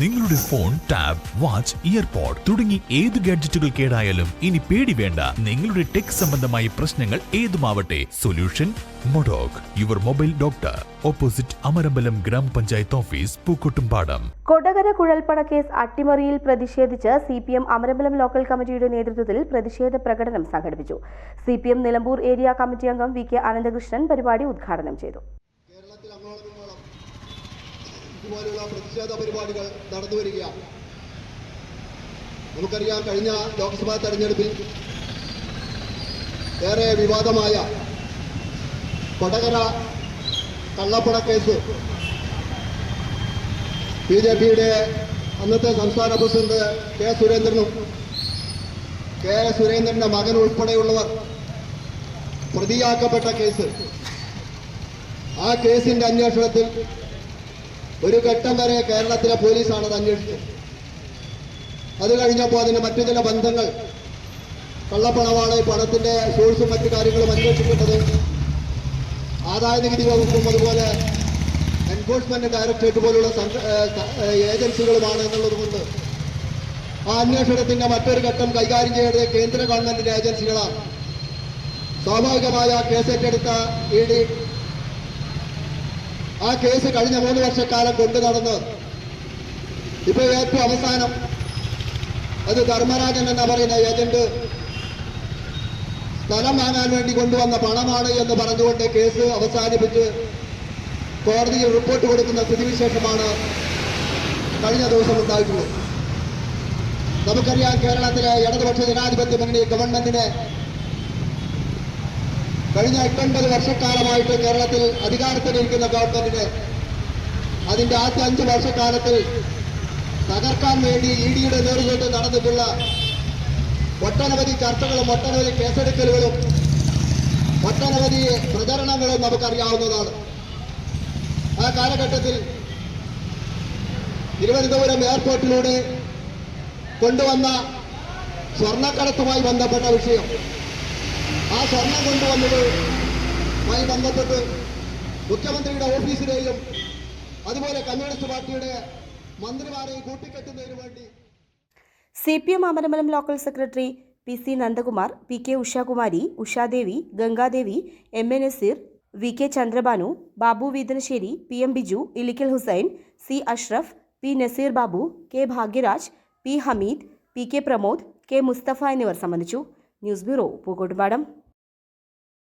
നിങ്ങളുടെ phone tab watch earpod തുടങ്ങി ഏത് ഗാഡ്ജറ്റുകൾ കേടായാലും ഇനി പേടി വേണ്ട. നിങ്ങളുടെ ടെക് സംബന്ധമായ പ്രശ്നങ്ങൾ ഏതുമാവട്ടെ. Solution Modoc. Your mobile doctor. Opposite Amarambalam ഗ്രാമപഞ്ചായത്ത് ഓഫീസ് പൂക്കോട്ടുംപാടം. കൊടകര കുഴൽപ്പണ കേസ് അട്ടിമറിയിൽ പ്രതിഷേധിച്ച് C P M Amarambalam local കമ്മിറ്റിയുടെ നേതൃത്വത്തിൽ പ്രതിഷേധ പ്രകടനം സംഘടിപ്പിച്ചു. C P M Nilambur area committee അംഗം വി കെ അനന്തകൃഷ്ണൻ പരിപാടി ഉദ്ഘാടനം ചെയ്തു. ഇതുപോലുള്ള പ്രതിഷേധ പരിപാടികൾ നടന്നു വരികയാണ് നമുക്കറിയാം കഴിഞ്ഞ ലോക്സഭാ തെരഞ്ഞെടുപ്പിൽ ഏറെ വിവാദമായ കൊടകര കള്ളപ്പണ കേസ് ബി ജെ പിയുടെ അന്നത്തെ സംസ്ഥാന പ്രസിഡന്റ് കെ സുരേന്ദ്രനും കെ സുരേന്ദ്രന്റെ മകൻ ഉൾപ്പെടെയുള്ളവർ പ്രതിയാക്കപ്പെട്ട കേസ്. ആ കേസിന്റെ അന്വേഷണത്തിൽ ഒരു ഘട്ടം വരെ കേരളത്തിലെ പോലീസാണ് അത് അന്വേഷിച്ചത്. അത് കഴിഞ്ഞപ്പോൾ അതിന് മറ്റു ചില ബന്ധങ്ങൾ കള്ളപ്പണമാണ് പണത്തിന്റെ സോഴ്സും മറ്റു കാര്യങ്ങളും അന്വേഷിക്കേണ്ടത് ആദായ നികുതി വകുപ്പും അതുപോലെ എൻഫോഴ്സ്മെന്റ് ഡയറക്ടറേറ്റ് പോലുള്ള ഏജൻസികളുമാണ് എന്നുള്ളത് കൊണ്ട് ആ അന്വേഷണത്തിന്റെ മറ്റൊരു ഘട്ടം കൈകാര്യം ചെയ്യേണ്ടത് കേന്ദ്ര ഗവൺമെന്റിന്റെ ഏജൻസികളാണ്. സ്വാഭാവികമായ കേസ് ഏറ്റെടുത്ത ഇ ഡി ആ കേസ് കഴിഞ്ഞ മൂന്ന് വർഷക്കാലം കൊണ്ടു നടന്ന് ഇപ്പൊ ഏറ്റവും അവസാനം അത് ധർമ്മരാജൻ എന്ന് പറയുന്ന ഏജന്റ് സ്ഥലം വാങ്ങാൻ വേണ്ടി കൊണ്ടുവന്ന പണമാണ് എന്ന് പറഞ്ഞുകൊണ്ട് കേസ് അവസാനിപ്പിച്ച് കോടതിയിൽ റിപ്പോർട്ട് കൊടുക്കുന്ന സ്ഥിതിവിശേഷമാണ് കഴിഞ്ഞ ദിവസം ഉണ്ടായിട്ടുള്ളത്. നമുക്കറിയാം കേരളത്തിലെ ഇടതുപക്ഷ ജനാധിപത്യ മുന്നണി ഗവൺമെന്റിനെ കഴിഞ്ഞ എട്ടൊൻപത് വർഷക്കാലമായിട്ട് കേരളത്തിൽ അധികാരത്തിലിരിക്കുന്ന ഗവൺമെന്റിന് അതിന്റെ ആദ്യ അഞ്ച് വർഷക്കാലത്തിൽ തകർക്കാൻ വേണ്ടി ഇ ഡിയുടെ നേതൃത്വത്തിൽ നടന്നിട്ടുള്ള ഒട്ടനവധി ചർച്ചകളും ഒട്ടനവധി കേസെടുക്കലുകളും ഒട്ടനവധി പ്രചരണങ്ങളും നമുക്കറിയാവുന്നതാണ്. ആ കാലഘട്ടത്തിൽ തിരുവനന്തപുരം എയർപോർട്ടിലൂടെ കൊണ്ടുവന്ന സ്വർണക്കടത്തുമായി ബന്ധപ്പെട്ട വിഷയം. ആ സ്വർണം കൊണ്ടുവന്നത് മായി ബന്ധപ്പെട്ട് മുഖ്യമന്ത്രിയുടെ ഓഫീസിലെയും അതുപോലെ കമ്മ്യൂണിസ്റ്റ് പാർട്ടിയുടെ മന്ത്രിമാരെയും കൂട്ടിക്കെട്ടുന്നതിന് വേണ്ടി C P M Amarambalam local secretary P C Nandakumar P K Ushakumari Ushadevi Gangadevi M A Naseer V K Chandrabhanu Babu Veethanasseri P M Biju Ilikkal Hussain C Ashraf P Naseer Babu K Bhagyaraj P Hameed P K Pramod K Musthafa എന്നിവർ സംബന്ധിച്ചു. News bureau Pookkottupadam.